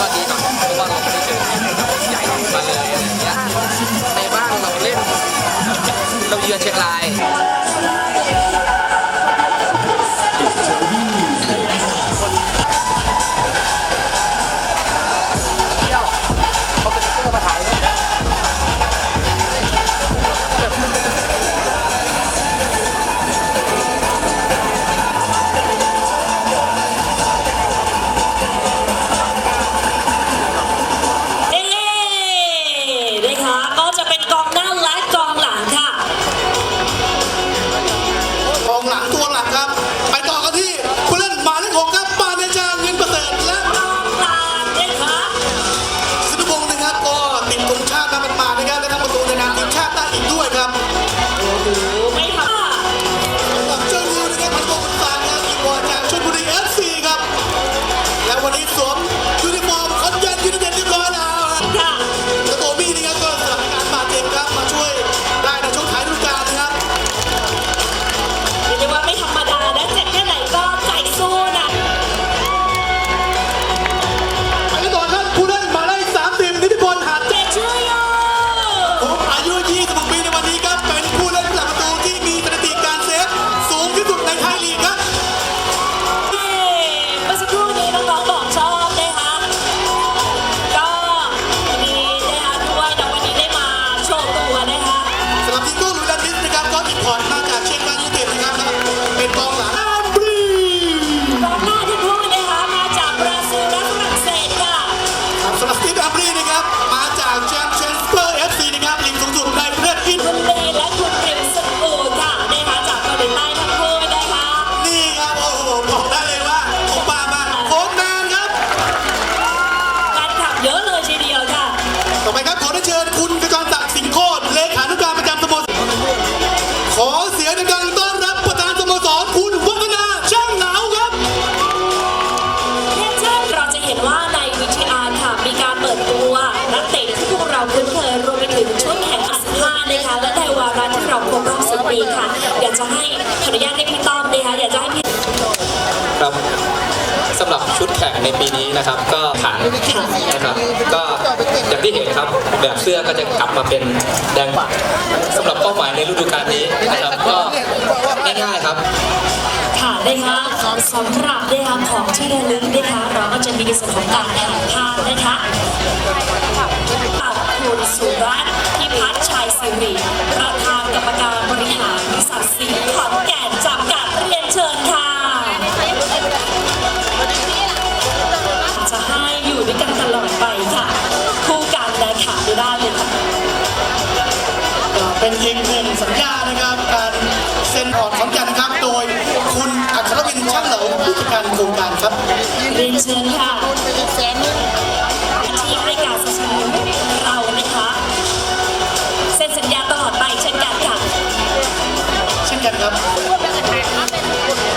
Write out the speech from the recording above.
ก็ดีหนาะว่าม่ไใหญ่มาเลยไรบ้านเราเล่นเราเยือนเชียงรายากจะให้ขออนุญาตให้พี่ต้อมนะคะอยากจะให้พี่ครับสำหรับชุดแข่งในปีนี้นะครับ ก็ขันนะครับ ก็อย่างที่เห็นครับ แบบเสื้อก็จะกลับมาเป็นแดงปัดสำหรับเป้าหมายในฤดูกาลนี้นะครับ ก็ง่ายๆครับค่ะนะคะสำหรับนะคะของที่ระลึกนะคะเราก็จะมีในส่วนของการถ่ายภาพนะคะคุณสุรัตน์พิพัฒน์ ชัยสิริประธานกรรมการบริหารบริษัทสีขอนแก่นจำกัดเรียนเชิญค่ะ จะให้อยู่ด้วยกันตลอดไปค่ะ คู่กันและขาดไม่ได้เลยค่ะก็เป็นอีกหนึ่งสัญญานะครับ การเซ็นออกของกันนะครับ โดยคุณอัครวินช่างเหลาผู้จัดการโครงการครับเรียนเชิญค่ะ 哎，麻烦你。